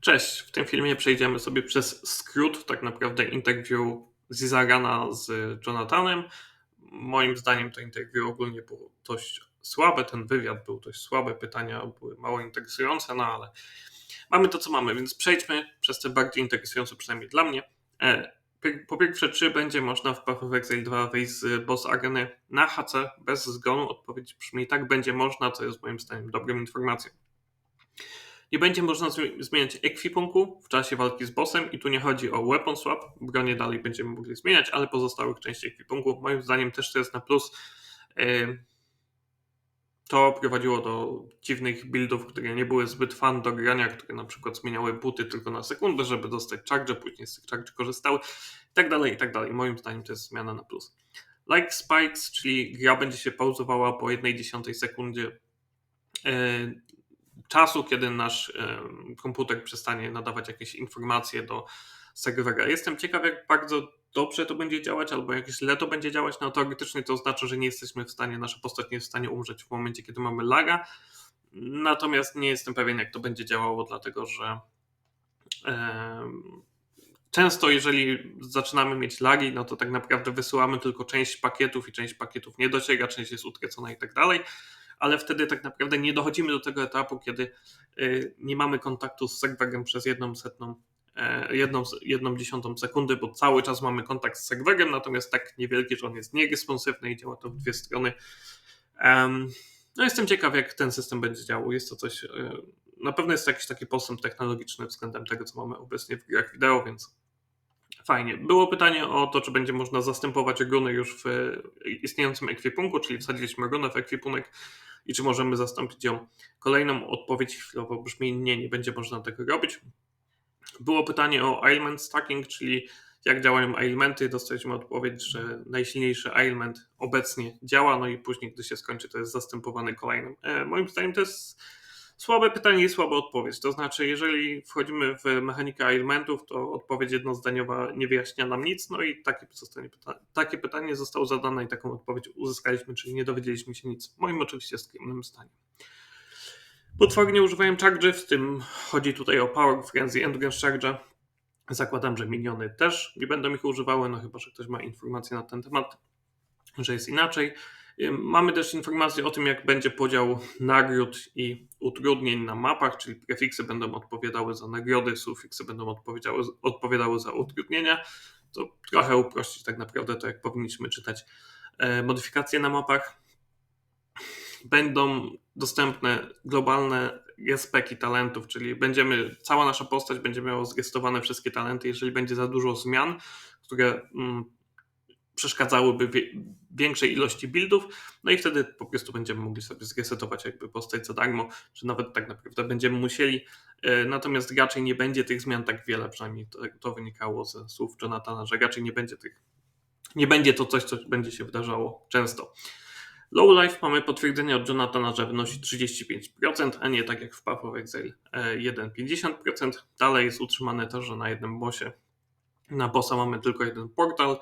Cześć, w tym filmie przejdziemy sobie przez skrót tak naprawdę interview Zizagana z Jonathanem. Moim zdaniem to interview ogólnie było dość słabe, ten wywiad był dość słaby, pytania były mało interesujące, no ale mamy to co mamy, więc przejdźmy przez te bardziej interesujące przynajmniej dla mnie. E, po pierwsze, czy będzie można w Path of Exile 2 wejść z boss areny na HC bez zgonu? Odpowiedź brzmi tak, będzie można, co jest moim zdaniem dobrą informacją. Nie będzie można zmieniać ekwipunku w czasie walki z bossem i tu nie chodzi o weapon swap, bronie dalej będziemy mogli zmieniać, ale pozostałych części ekwipunku moim zdaniem też to jest na plus. To prowadziło do dziwnych buildów, które nie były zbyt fan do grania, które na przykład zmieniały buty tylko na sekundę, żeby dostać charge, później z tych charge korzystały i tak dalej, i tak dalej. Moim zdaniem to jest zmiana na plus. Like spikes, czyli gra będzie się pauzowała po jednej dziesiątej sekundzie czasu, kiedy nasz komputer przestanie nadawać jakieś informacje do serwera. Jestem ciekaw, jak bardzo dobrze to będzie działać, albo jak źle to będzie działać. No teoretycznie to oznacza, że nie jesteśmy w stanie, nasza postać nie jest w stanie umrzeć w momencie, kiedy mamy laga. Natomiast nie jestem pewien, jak to będzie działało, dlatego że często, jeżeli zaczynamy mieć lagi, no to tak naprawdę wysyłamy tylko część pakietów i część pakietów nie dociera, część jest utracona i tak dalej ale wtedy tak naprawdę nie dochodzimy do tego etapu, kiedy y, nie mamy kontaktu z serwerem przez jedną setną, e, jedną, jedną dziesiątą sekundy, bo cały czas mamy kontakt z serwerem, natomiast tak niewielki, że on jest nieresponsywny i działa to w dwie strony. No jestem ciekaw, jak ten system będzie działał. Jest to coś, e, na pewno jest to jakiś taki postęp technologiczny względem tego, co mamy obecnie w grach wideo, więc Fajnie. Było pytanie o to, czy będzie można zastępować runy już w istniejącym ekwipunku, czyli wsadziliśmy runę w ekwipunek i czy możemy zastąpić ją kolejną. Odpowiedź chwilowo brzmi nie, nie będzie można tego robić. Było pytanie o ailment stacking, czyli jak działają ailmenty. Dostaliśmy odpowiedź, że najsilniejszy ailment obecnie działa, no i później, gdy się skończy, to jest zastępowany kolejnym. E, moim zdaniem to jest Słabe pytanie i słaba odpowiedź. To znaczy, jeżeli wchodzimy w mechanikę elementów, to odpowiedź jednozdaniowa nie wyjaśnia nam nic, no i takie, takie pytanie zostało zadane i taką odpowiedź uzyskaliśmy, czyli nie dowiedzieliśmy się nic. Moim oczywiście skromnym zdaniem. Potwory nie używają charge, w tym chodzi tutaj o Power, Frenzy, Endurance Charge. Zakładam, że miniony też nie będą ich używały, no chyba, że ktoś ma informacje na ten temat, że jest inaczej. Mamy też informacje o tym, jak będzie podział nagród i utrudnień na mapach, czyli prefiksy będą odpowiadały za nagrody, sufiksy będą odpowiadały, odpowiadały za utrudnienia. To trochę uprościć tak naprawdę to, jak powinniśmy czytać e, modyfikacje na mapach. Będą dostępne globalne respeki talentów, czyli będziemy, cała nasza postać będzie miała zrestowane wszystkie talenty. Jeżeli będzie za dużo zmian, które mm, przeszkadzałyby większej ilości buildów, no i wtedy po prostu będziemy mogli sobie zresetować jakby postać za darmo, czy nawet tak naprawdę będziemy musieli, e, natomiast raczej nie będzie tych zmian tak wiele, przynajmniej to, to wynikało ze słów Jonathana, że raczej nie będzie tych, nie będzie to coś, co będzie się wydarzało często. Low Life mamy potwierdzenie od Jonathana, że wynosi 35%, a nie tak jak w Path of Exile 1,50%. Dalej jest utrzymane to, że na jednym bossie na bossa mamy tylko jeden portal,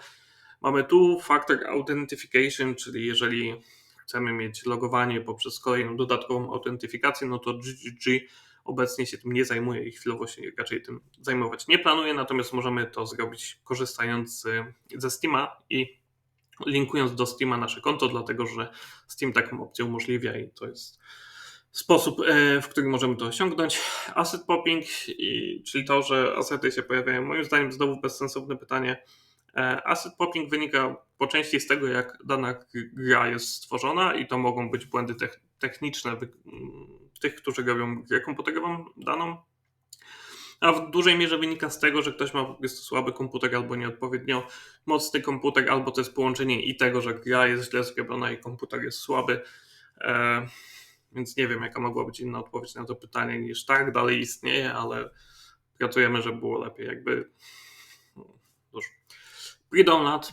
Mamy tu factor authentication, czyli jeżeli chcemy mieć logowanie poprzez kolejną dodatkową autentyfikację, no to GGG obecnie się tym nie zajmuje i chwilowo się raczej tym zajmować nie planuje, natomiast możemy to zrobić korzystając ze Steama i linkując do Steama nasze konto, dlatego że Steam taką opcję umożliwia i to jest sposób, e, w którym możemy to osiągnąć. Asset popping, czyli to, że asety się pojawiają, moim zdaniem znowu bezsensowne pytanie, asset popping wynika po części z tego, jak dana gra jest stworzona i to mogą być błędy techniczne tych, którzy robią grę komputerową daną, a w dużej mierze wynika z tego, że ktoś ma po prostu słaby komputer albo nieodpowiednio mocny komputer, albo to jest połączenie i tego, że gra jest źle zrobiona i komputer jest słaby. E, więc nie wiem, jaka mogła być inna odpowiedź na to pytanie niż tak, dalej istnieje, ale pracujemy, żeby było lepiej. Jakby. No, Pre-download.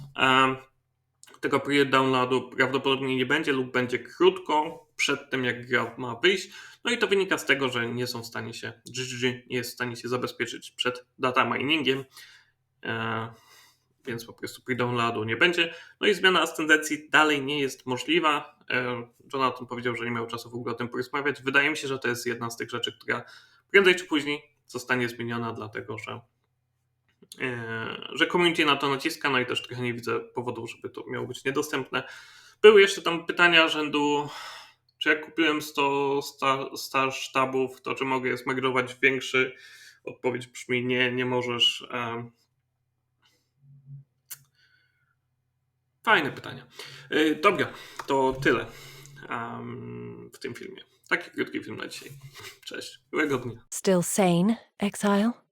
Tego pre-downloadu prawdopodobnie nie będzie lub będzie krótko przed tym, jak gra ma wyjść. No i to wynika z tego, że nie są w stanie się, GGG nie jest w stanie się zabezpieczyć przed data miningiem, e, więc po prostu pre-downloadu nie będzie. No i zmiana ascendencji dalej nie jest możliwa. E, Jonathan powiedział, że nie miał czasu w ogóle o tym porozmawiać. Wydaje mi się, że to jest jedna z tych rzeczy, która prędzej czy później zostanie zmieniona, dlatego że, że community na to naciska, no i też trochę nie widzę powodów, żeby to miało być niedostępne. Były jeszcze tam pytania rzędu, czy jak kupiłem 100 sta, sta sztabów, to czy mogę je zmigrować w większy? Odpowiedź brzmi nie, nie możesz. Fajne pytania. E, Dobra, to tyle w tym filmie. Taki krótki film na dzisiaj. Cześć, miłego dnia. Still sane, exile?